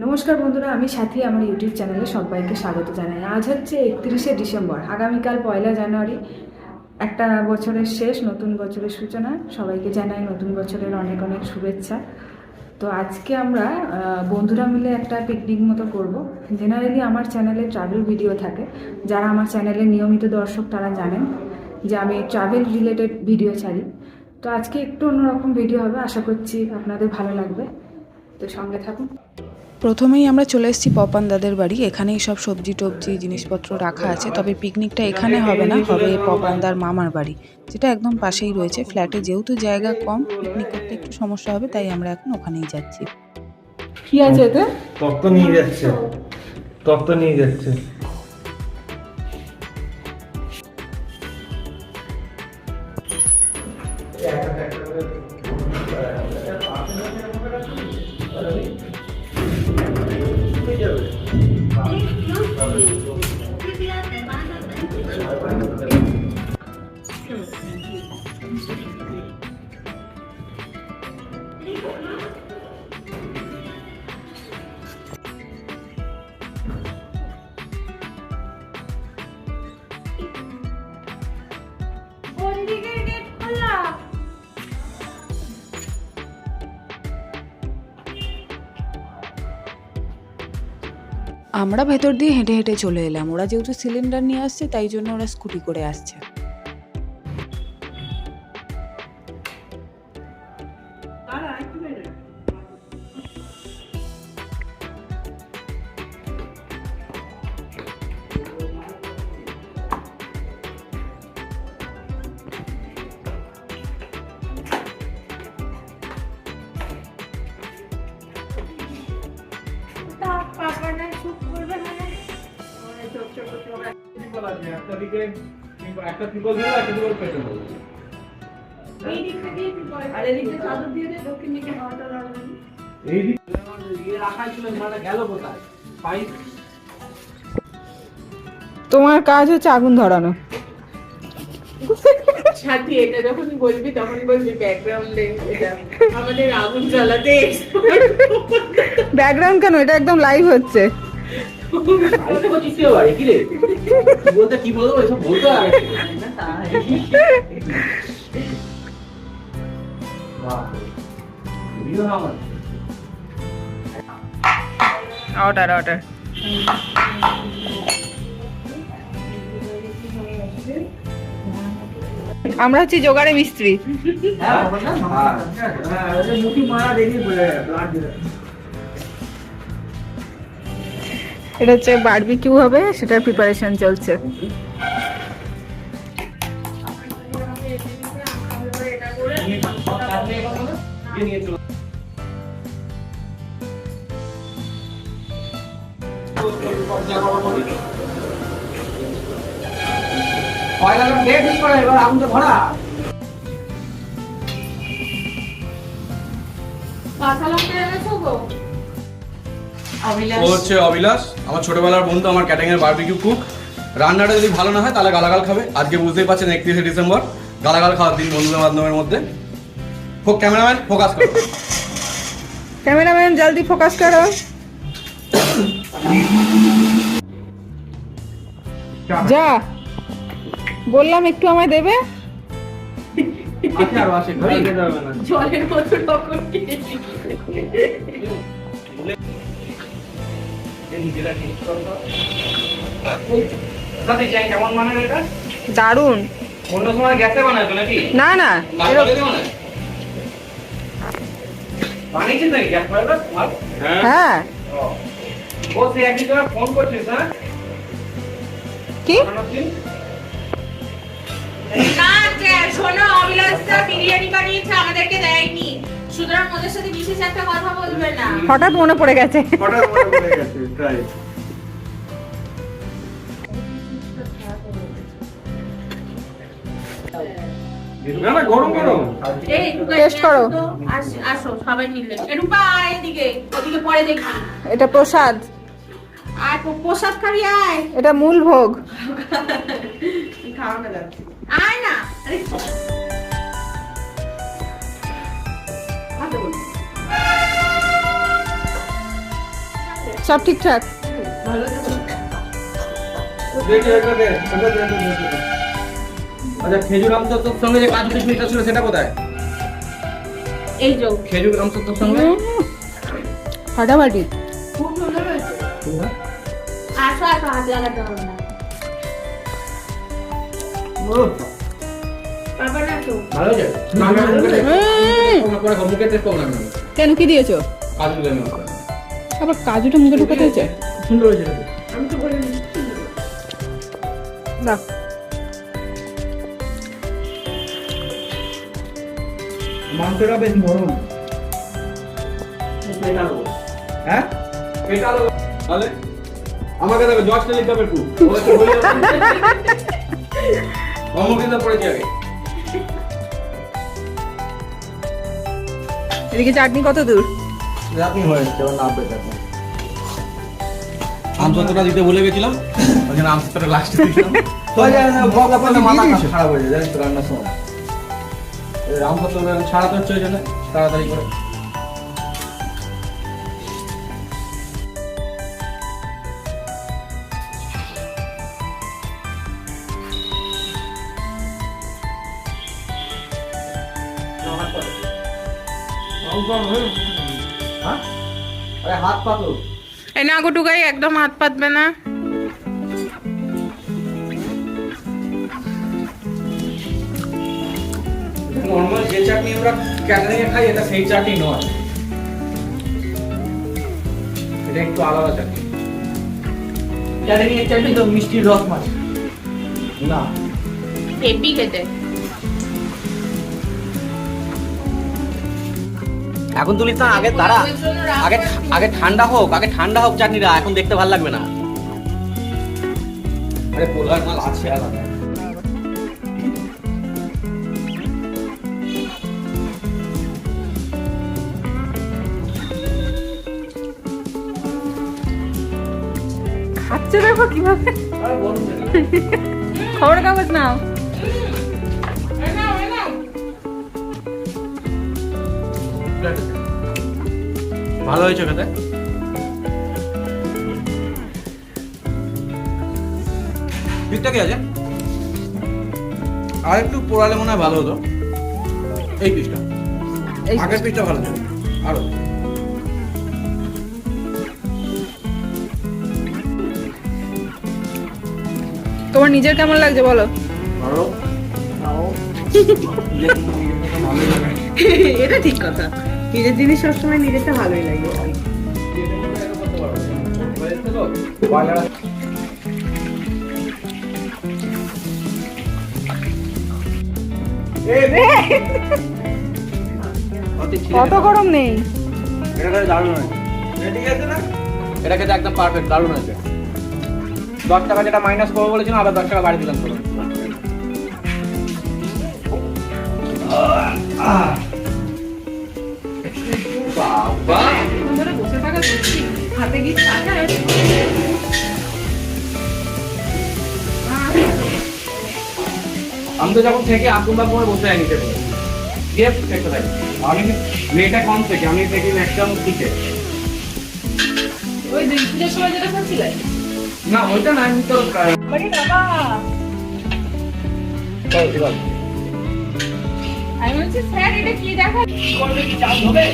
নমস্কার বন্ধুরা, আমি সাথী, আমার ইউটিউব চ্যানেলে সবাইকে স্বাগত জানাই। আজ হচ্ছে একত্রিশে ডিসেম্বর, আগামীকাল পয়লা জানুয়ারি। একটা বছরের শেষ, নতুন বছরের সূচনা। সবাইকে জানাই নতুন বছরের অনেক অনেক শুভেচ্ছা। তো আজকে আমরা বন্ধুরা মিলে একটা পিকনিক মতো করব। জেনারেলি আমার চ্যানেলে ট্রাভেল ভিডিও থাকে। যারা আমার চ্যানেলে নিয়মিত দর্শক, তারা জানেন যে আমি ট্রাভেল রিলেটেড ভিডিও ছাড়ি। তো আজকে একটু অন্যরকম ভিডিও হবে, আশা করছি আপনাদের ভালো লাগবে। তো সঙ্গে থাকুন। প্রথমেই আমরা চলে এসেছি পপান দাদের বাড়ি। এখানেই সব সবজি টবজি জিনিসপত্র রাখা আছে। তবে পিকনিকটা এখানে হবে না হবে পপানদার মামার বাড়ি যেটা একদম পাশেই রয়েছে। ফ্ল্যাটে যেহেতু জায়গা কম পিকনিক করতে একটু সমস্যা হবে তাই আমরা এখন ওখানেই যাচ্ছি। কি আছে এতে? তত্ত্ব নিয়ে যাচ্ছে। তত্ত্ব নিয়ে যাচ্ছে। আমরা ভেতর দিয়ে হেঁটে হেঁটে চলে এলাম। ওরা যেহেতু সিলিন্ডার নিয়ে আসছে, তাই জন্য ওরা স্কুটি করে আসছে। একটা দিকে একটা দিল একটা পেটে এই দিক তোমার কাজ হচ্ছে আগুন ধরানো। সাথী এটা যখন বলবি তখন বলবি ব্যাকগ্রাউন্ডে এটা আমাদের আগুন জ্বালাতে। ব্যাকগ্রাউন্ড কেন? এটা একদম লাইভ হচ্ছে। অর্ডার অর্ডার আমরা হচ্ছি জোগাড়ে মিস্ত্রি এটা হচ্ছে বারবিকিউ হবে সেটার প্রিপারেশন চলছে। ও হচ্ছে অবিলাস আমার ছোটবেলার বন্ধু আমার ক্যাটারিং এর বারবিকিউ কুক রান্নাটা যদি ভালো না হয় তাহলে গালাগাল খাবে। আজকে বুঝতেই পারছেন একত্রিশে ডিসেম্বর গালাগাল খাওয়ার দিন বন্ধুদের মাধ্যমের মধ্যে। হোক ক্যামেরাম্যান ফোকাস করো। ক্যামেরাম্যান জলদি ফোকাস করো। যা বললাম একটু আমায় দেবে? আর আসে ঘরে যেতে হবে না। জলের মতো দারুণ। অন্য সময় গ্যাসে বানাইতো নাকি? না না হ্যাঁ। হ্যাঁ। ও। সে একদিন ফোন করছিস হ্যাঁ? কি? না শোনো বিরিয়ানি বানিয়েছে আমাদেরকে দেয়নি। সুতরাং ওদের সাথে বিশেষ একটা কথা বলবে না। হঠাৎ মনে পড়ে গেছে। হঠাৎ মনে পড়ে গেছে তাই না না গরম গরম। এই করো। আস- আসো সবাই মিলে। রূপা আয় এদিকে ওদিকে পরে দেখি। এটা প্রসাদ। আর প- প্রসাদ খাবি আয়। এটা মূল ভোগ। খাওয়ানো যাচ্ছে। আয় না। আরে সব ঠিকঠাক। আচ্ছা খেজুর সঙ্গে যে কাজু কিশমিশটা ছিল সেটা কোথায়? এই যে খেজুর আমসত্ত্বর সঙ্গে? ফাটাফাটি খুব সুন্দর হয়েছে আসো আসো হাত লাগাতে হবে না। কেন? কি দিয়েছ? কাজু। আবার কাজুটা মুখে ঢুকাতে হয়েছে সুন্দর হয়েছে। আমি তো বলি না। মাংসটা বেশ নরম। হ্যাঁ? পেটালো। তাহলে? আমাকে দেখো লিখতে হবে একটু। বলে যাবে। এদিকে চাটনি কত দূর? আপনি হয়েছে নাম পেতে আমসত্ত্বটা দিতে ভুলে গেছিলাম ওই জন্য আমসত্ত্বটা লাস্টে দিলাম। খারাপ হয়ে যায় জানিস তো রান্নার সময়। এই আমসত্ত্বটা ছাড়াতে হচ্ছে ওই জন্য তাড়াতাড়ি করে। হ্যাঁ? আরে হাত পাতো এই না গোটুকাই একদম হাত পাতবে না। নর্মাল যে চাটনি আমরা ক্যাটারিং এ খাই এটা সেই চাটনি নয়। এটা একটু আলাদা চাটনি। ক্যাটারিং এর চাটনি তো মিষ্টির রস মাছ। না। হেভি খেতে। এখন তুলিস না আগে তারা আগে আগে ঠান্ডা হোক আগে ঠান্ডা হোক চাটনিটা এখন দেখতে ভালো লাগবে না। আরে পোলার মাল আছে আলাদা। খাচ্ছে দেখো কীভাবে। খবর কাগজ নাও। ভালো হয়েছে খেতে? ঠিকঠাকই আছে? আর একটু পোড়ালে মনে হয় ভালো হতো। এই পিসটা আগের পিসটা ভালো ছিল। আরও। তোমার নিজের কেমন লাগছে বলো? এটা ঠিক কথা। নিজের জিনিস সবসময় নিজেরটা ভালোই লাগে। কত গরম নেই। এটা খেতে দারুণ হয়েছে। আছে না এটা খেতে একদম পারফেক্ট দারুণ হয়েছে। দশ টাকা যেটা মাইনাস করব বলেছিলাম আবার দশ টাকা বাড়ি দিলাম আমি তো যখন থেকে আকুম বাবু বসে আনি নিতে পারি দিয়ে থাকি। আমি মেয়েটা কম থেকে আমি দেখি একদম দিকে ওই দুই পুজোর সময় যেটা খাচ্ছিলে না ওইটা না আমি তো বাড়ি বাবা। আমি বলছি স্যার এটা কি দেখা? করবে কি চাপ হবে?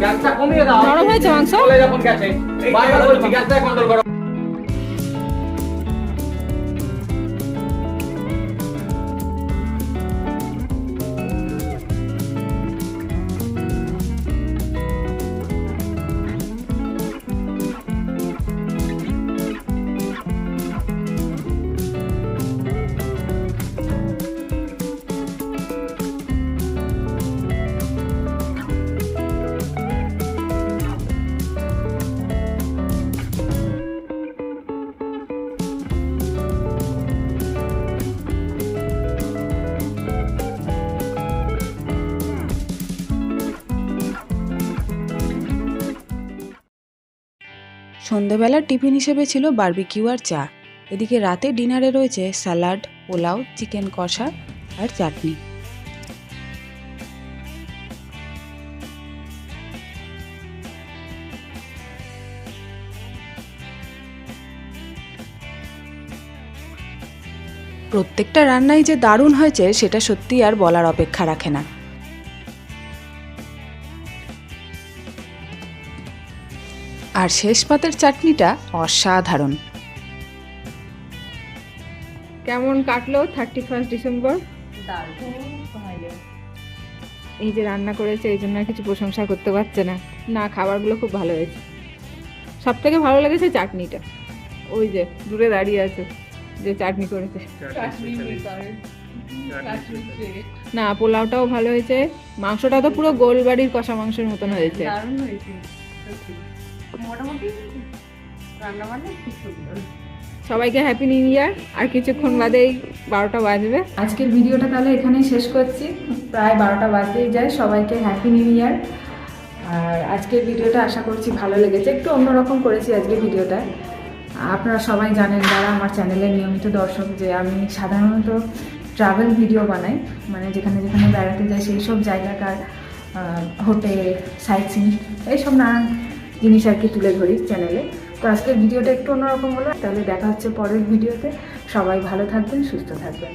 গ্যাসটা কমিয়ে দাও। নরম হয়েছে মাংস? চলে যখন গেছে। বারবার বলছি গ্যাসটা কন্ট্রোল করো। সন্ধেবেলার টিফিন হিসেবে ছিল বার্বিকিউ আর চা। এদিকে রাতে ডিনারে রয়েছে স্যালাড, পোলাও, চিকেন কষা আর চাটনি। প্রত্যেকটা রান্নাই যে দারুণ হয়েছে, সেটা সত্যি আর বলার অপেক্ষা রাখে না। আর শেষ পাতের চাটনিটা অসাধারণ। কেমন কাটলো থার্টি ফার্স্ট ডিসেম্বর এই যে রান্না করেছে এই জন্য আর কিছু প্রশংসা করতে পারছে না। না খাবারগুলো খুব ভালো হয়েছে। সব থেকে ভালো লেগেছে চাটনিটা। ওই যে দূরে দাঁড়িয়ে আছে যে চাটনি করেছে। না পোলাওটাও ভালো হয়েছে। মাংসটা তো পুরো গোলবাড়ির কষা মাংসের মতন হয়েছে। সবাইকে হ্যাপি নিউ ইয়ার আর কিছুক্ষণ বাদেই বারোটা বাজবে। আজকের ভিডিওটা তাহলে এখানেই শেষ করছি। প্রায় বারোটা বাজতেই যায়। সবাইকে হ্যাপি নিউ ইয়ার আর আজকের ভিডিওটা আশা করছি ভালো লেগেছে। একটু অন্যরকম করেছি আজকের ভিডিওটা। আপনারা সবাই জানেন যারা আমার চ্যানেলের নিয়মিত দর্শক যে আমি সাধারণত ট্রাভেল ভিডিও বানাই। মানে যেখানে যেখানে বেড়াতে যাই সেই সব জায়গাকার হোটেল সাইট সিন এইসব নানান জিনিস আর কি তুলে ধরি চ্যানেলে তো আজকের ভিডিওটা একটু অন্যরকম হলো, তাহলে দেখা হচ্ছে পরের ভিডিওতে। সবাই ভালো থাকবেন, সুস্থ থাকবেন।